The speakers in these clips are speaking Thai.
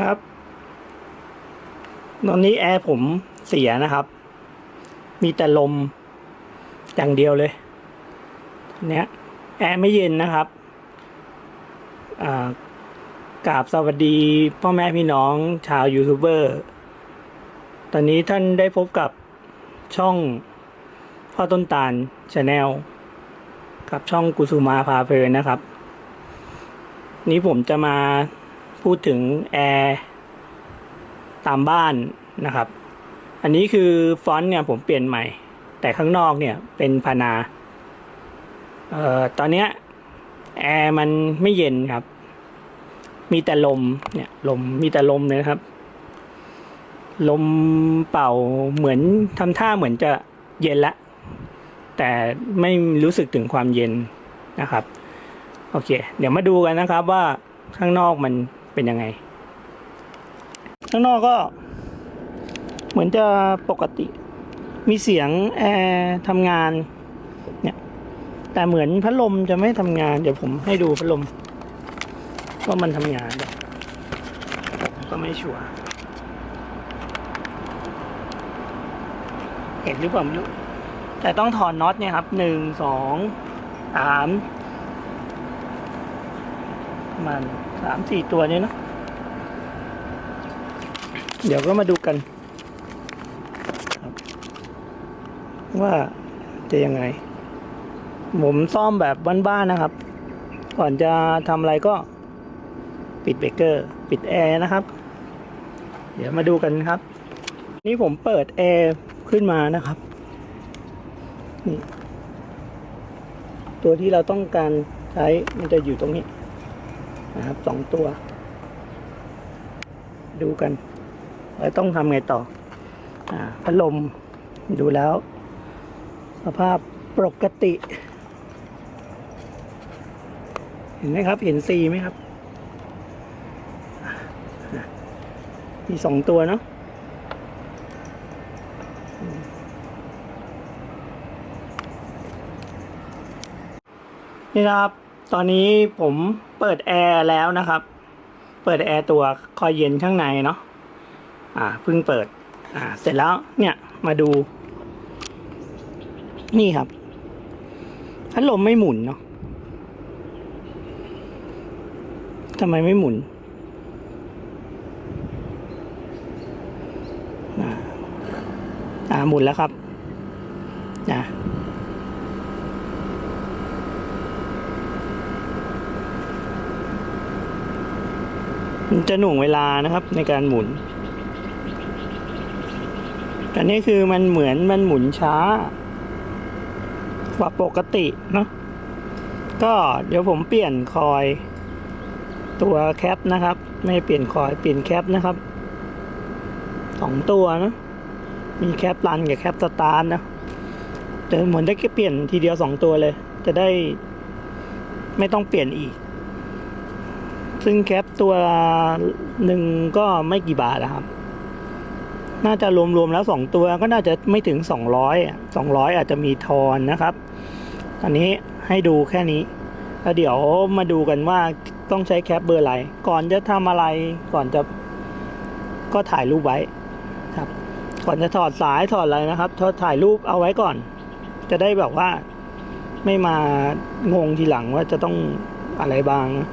ครับ ตอนนี้แอร์ผมเสียนะครับ มีแต่ลมอย่างเดียวเลย เนี้ยแอร์ไม่เย็นนะครับอ่ากราบสวัสดีพ่อแม่พี่น้องชาวยูทูบเบอร์ ตอนนี้ท่านได้พบกับช่องพ่อต้นตาลชาแนลกับช่องกุสุมาพาเพลินนะครับ นี้ผมจะมา พูดถึงแอร์ตามบ้านนะครับ อันนี้คือฟอนต์เนี่ยผมเปลี่ยนใหม่ แต่ข้างนอกเนี่ยเป็นพานาเอ่อตอนเนี้ยแอร์มันไม่เย็นครับ มีแต่ลมเนี่ยลมมีแต่ลมเลยครับ ลมเป่าเหมือนทำท่าเหมือนจะเย็นละ แต่ไม่รู้สึกถึงความเย็นนะครับ โอเค เดี๋ยวมาดูกันนะครับว่าข้างนอกมัน เป็นยังไง ข้างนอกก็ เหมือนจะปกติ มีเสียงแอร์ทำงานเนี่ยแต่เหมือนพัดลมจะไม่ทำงาน เดี๋ยวผมให้ดูพัดลมว่ามันทำงานก็ไม่ชัวร์เห็นหรือเปล่าไม่รู้แต่ต้องถอนน็อตเนี่ยครับหนึ่งสองสาม มาณสามสี่ตัวนี้นะ เดี๋ยวก็มาดูกัน ว่าจะยังไง ผมซ่อมแบบบ้านๆนะครับ ก่อนจะทำอะไรก็ปิดเบรกเกอร์ ปิดแอร์นะครับ เดี๋ยวมาดูกันครับ นี่ผมเปิดแอร์ขึ้นมานะครับนี่ตัวที่เราต้องการใช้มันจะอยู่ตรงนี้ นะครับสองตัว ดูกันแล้วต้องทำไงต่ออพัดลมดูแล้ว สภาพปกติ เห็นไหมครับ เห็นซีไหมครับ มีสองตัวเนาะนี่นะครับ ตอนนี้ผมเปิดแอร์แล้วนะครับ เปิดแอร์ตัวคอยเย็นข้างในเนาะ อ่าเพิ่งเปิด อ่า เสร็จแล้วเนี่ยมาดู นี่ครับพัดลมไม่หมุนเนาะทำไมไม่หมุน อ่าอ่าหมุนแล้วครับนะ จะหน่วงเวลานะครับในการหมุน อันนี้คือมันเหมือนมันหมุนช้ากว่าปกติเนาะ ก็เดี๋ยวผมเปลี่ยนคอยตัวแคปนะครับ ไม่เปลี่ยนคอยเปลี่ยนแคปนะครับสองตัวนะมีแคปรันกับแคปสตาร์นะแต่เหมือนได้แค่เปลี่ยนทีเดียวสองตัวเลย จะได้ไม่ต้องเปลี่ยนอีก ซึ่งแคปตัวหนึ่งก็ไม่กี่บาทนะครับ น่าจะรวมๆแล้วสองตัวก็น่าจะไม่ถึงสองร้อยสองร้อยอาจจะมีทอนนะครับอันนี้ให้ดูแค่นี้แล้วเดี๋ยวมาดูกันว่าต้องใช้แคปเบอร์อะไร ก่อนจะทำอะไรก่อนจะก็ถ่ายรูปไว้ครับ ก่อนจะถอดสายถอดอะไรนะครับถอดถ่ายรูปเอาไว้ก่อน จะได้แบบว่าไม่มางงทีหลังว่าจะต้องอะไรบ้างนะ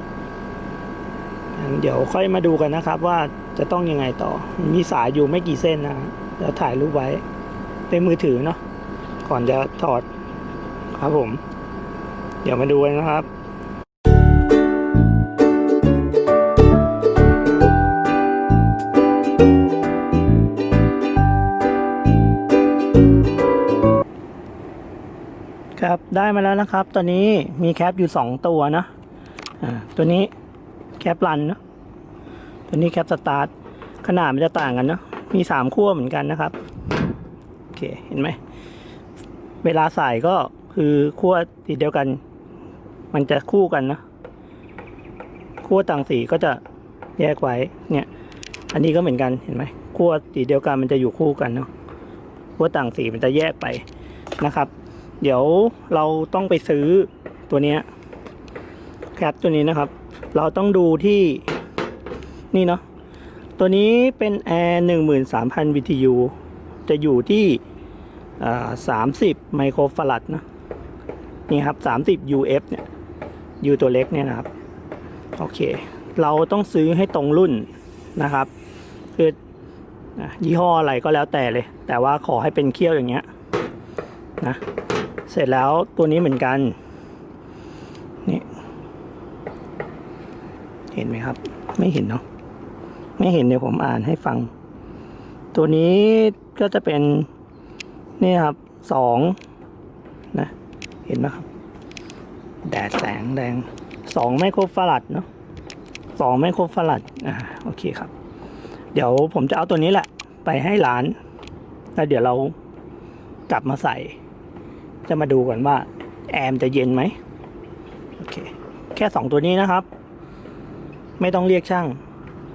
เดี๋ยวค่อยมาดูกันนะครับว่าจะต้องยังไงต่อ มีสายอยู่ไม่กี่เส้นนะเดี๋ยวถ่ายรูปไว้เป็นมือถือเนาะก่อนจะถอดครับผม เดี๋ยวมาดูกันนะครับครับได้มาแล้วนะครับ ตอนนี้มีแคปอยู่สองตัวนะอ่าตัวนี้ แคปรันเนาะตัวนี้แคปสตาร์ทขนาดมันจะต่างกันเนาะมีสามขั้วเหมือนกันนะครับโอเคเห็นไหมเวลาใส่ก็คือขั้วสีเดียวกัน มันจะคู่กันนะขั้วต่างสีก็จะแยกไว้เนี่ย อันนี้ก็เหมือนกันเห็นไหมขั้วสีเดียวกันมันจะอยู่คู่กันเนาะขั้วต่างสีมันจะแยกไปนะครับ เดี๋ยวเราต้องไปซื้อตัวเนี้ยแคปตัวนี้นะครับ เราต้องดูที่นี่เนาะตัวนี้เป็นแอร์หนึ่งหมื่นสามพัน BTU จะอยู่ที่สามสิบไมโครฟารัดนะนี่ครับสามสิบ UF เนี่ย U ตัวเล็กเนี่ยนะครับ โอเค เราต้องซื้อให้ตรงรุ่นนะครับ คือยี่ห้ออะไรก็แล้วแต่เลย แต่ว่าขอให้เป็นเคี่ยวอย่างเงี้ยนะ เสร็จแล้วตัวนี้เหมือนกัน เห็นไหมครับ ไม่เห็นเนาะไม่เห็นเดี๋ยวผมอ่านให้ฟัง ตัวนี้ก็จะเป็นนี่ครับสองนะเห็นไหมครับ แดดแสงแดงสองไมโครฟารัดเนาะสองไมโครฟารัดอ่าโอเคครับ เดี๋ยวผมจะเอาตัวนี้แหละ ไปให้ร้านแล้วเดี๋ยวเรากลับมาใส่ จะมาดูก่อนว่า แอมจะเย็นไหมโอเค แค่สองตัวนี้นะครับ ไม่ต้องเรียกช่าง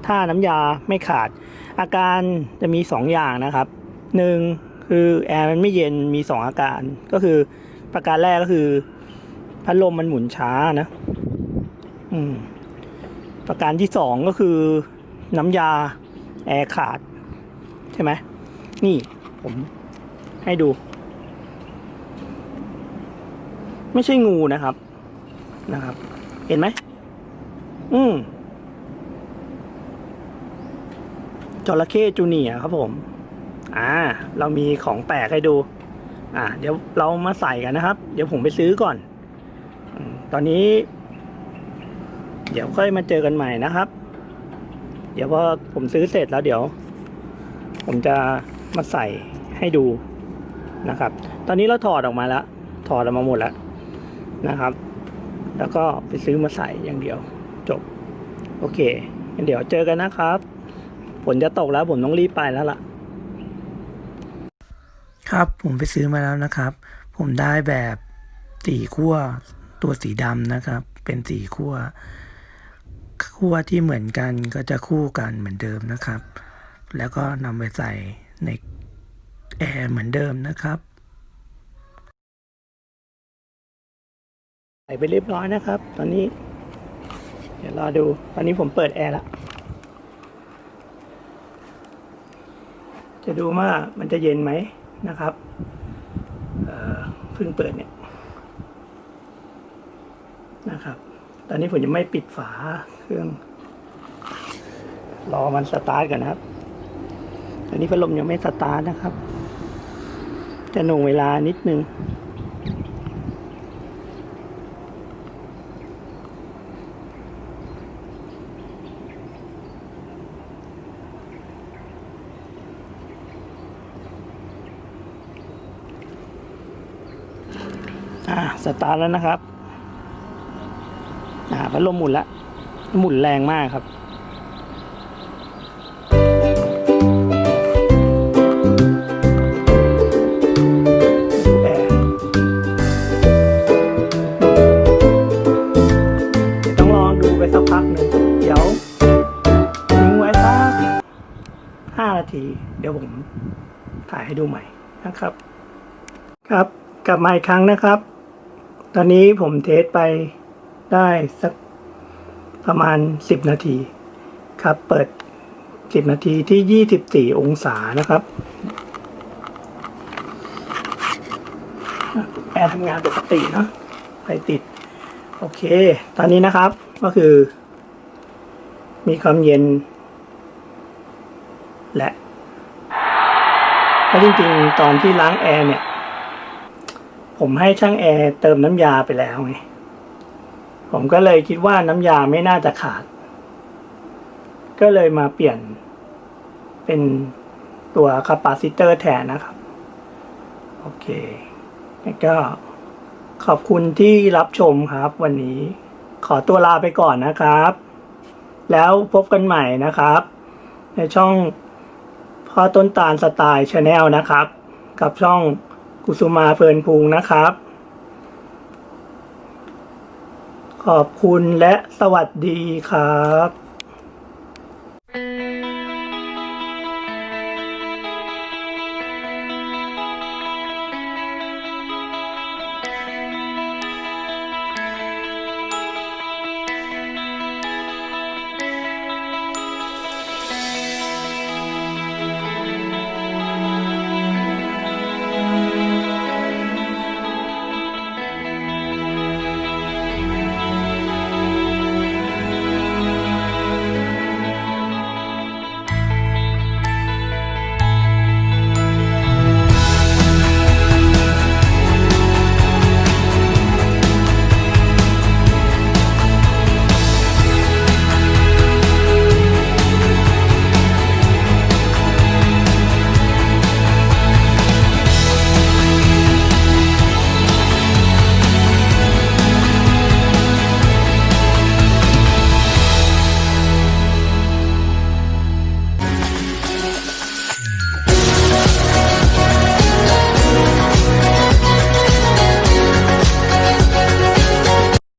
ถ้าน้ำยาไม่ขาด อาการจะมีสองอย่างนะครับหนึ่งคือแอร์มันไม่เย็นมีสองอาการ ก็คือประการแรกก็คือพัดลมมันหมุนช้านะอืมประการที่สองก็คือน้ำยาแอร์ขาด ใช่ไหมนี่ผมให้ดู ไม่ใช่งูนะครับนะครับ เห็นไหมอืม จระเข้จูเนียครับผม อ่า เรามีของแปลกให้ดู อ่า เดี๋ยวเรามาใส่กันนะครับ เดี๋ยวผมไปซื้อก่อน ตอนนี้ เดี๋ยวค่อยมาเจอกันใหม่นะครับ เดี๋ยวพอผมซื้อเสร็จแล้วเดี๋ยว ผมจะมาใส่ให้ดูนะครับ ตอนนี้เราถอดออกมาแล้ว ถอดออกมาหมดแล้วนะครับ แล้วก็ไปซื้อมาใส่อย่างเดียว จบ โอเคเดี๋ยวเจอกันนะครับ ฝนจะตกแล้วผมต้องรีบไปแล้วล่ะ ครับผมไปซื้อมาแล้วนะครับ ผมได้แบบสีขั้วตัวสีดำนะครับ เป็นสีขั้วขั้วที่เหมือนกันก็จะคู่กันเหมือนเดิมนะครับ แล้วก็นำไปใส่ในแอร์เหมือนเดิมนะครับใส่ไปเรียบร้อยนะครับ ตอนนี้ เดี๋ยวรอดู ตอนนี้ผมเปิดแอร์แล้ว จะดูว่ามันจะเย็นไหมนะครับเเพิ่งเปิดเนี่ยนะครับ ตอนนี้ผมยังไม่ปิดฝาเครื่อง รอมันสตาร์ทกันนะครับ ตอนนี้พัดลมยังไม่สตาร์ทนะครับ จะหน่วงเวลานิดนึง สตาร์ทแล้วนะครับอ่าพัดลมหมุนละหมุนแรงมากครับดูแอร์เดี๋ยวต้องลองดูไปสักพักหนึ่งเดี๋ยวทิ้งไว้สักห้านาที เดี๋ยวผมถ่ายให้ดูใหม่นะครับ ครับ กลับมาอีกครั้งนะครับ ตอนนี้ผมเทสไปได้สักประมาณ 10 นาที ครับ เปิด 10 นาทีที่ 24 องศานะครับแอร์ทำงานปกตินะไฟติด โอเค ตอนนี้นะครับก็คือ มีความเย็น และเพราะจริงๆ ตอนที่ล้างแอร์เนี่ย ผมให้ช่างแอร์เติมน้ำยาไปแล้วไงผมก็เลยคิดว่าน้ำยาไม่น่าจะขาด ก็เลยมาเปลี่ยน เป็นตัวคาปาซิเตอร์แทนนะครับ โอเคแล้วก็ขอบคุณที่รับชมครับ วันนี้ขอตัวลาไปก่อนนะครับ แล้วพบกันใหม่นะครับ ในช่องพ่อต้นตาลสไตล์ชาแนลนะครับ กับช่อง กุสุมาเพลินพุงนะครับ ขอบคุณและสวัสดีครับ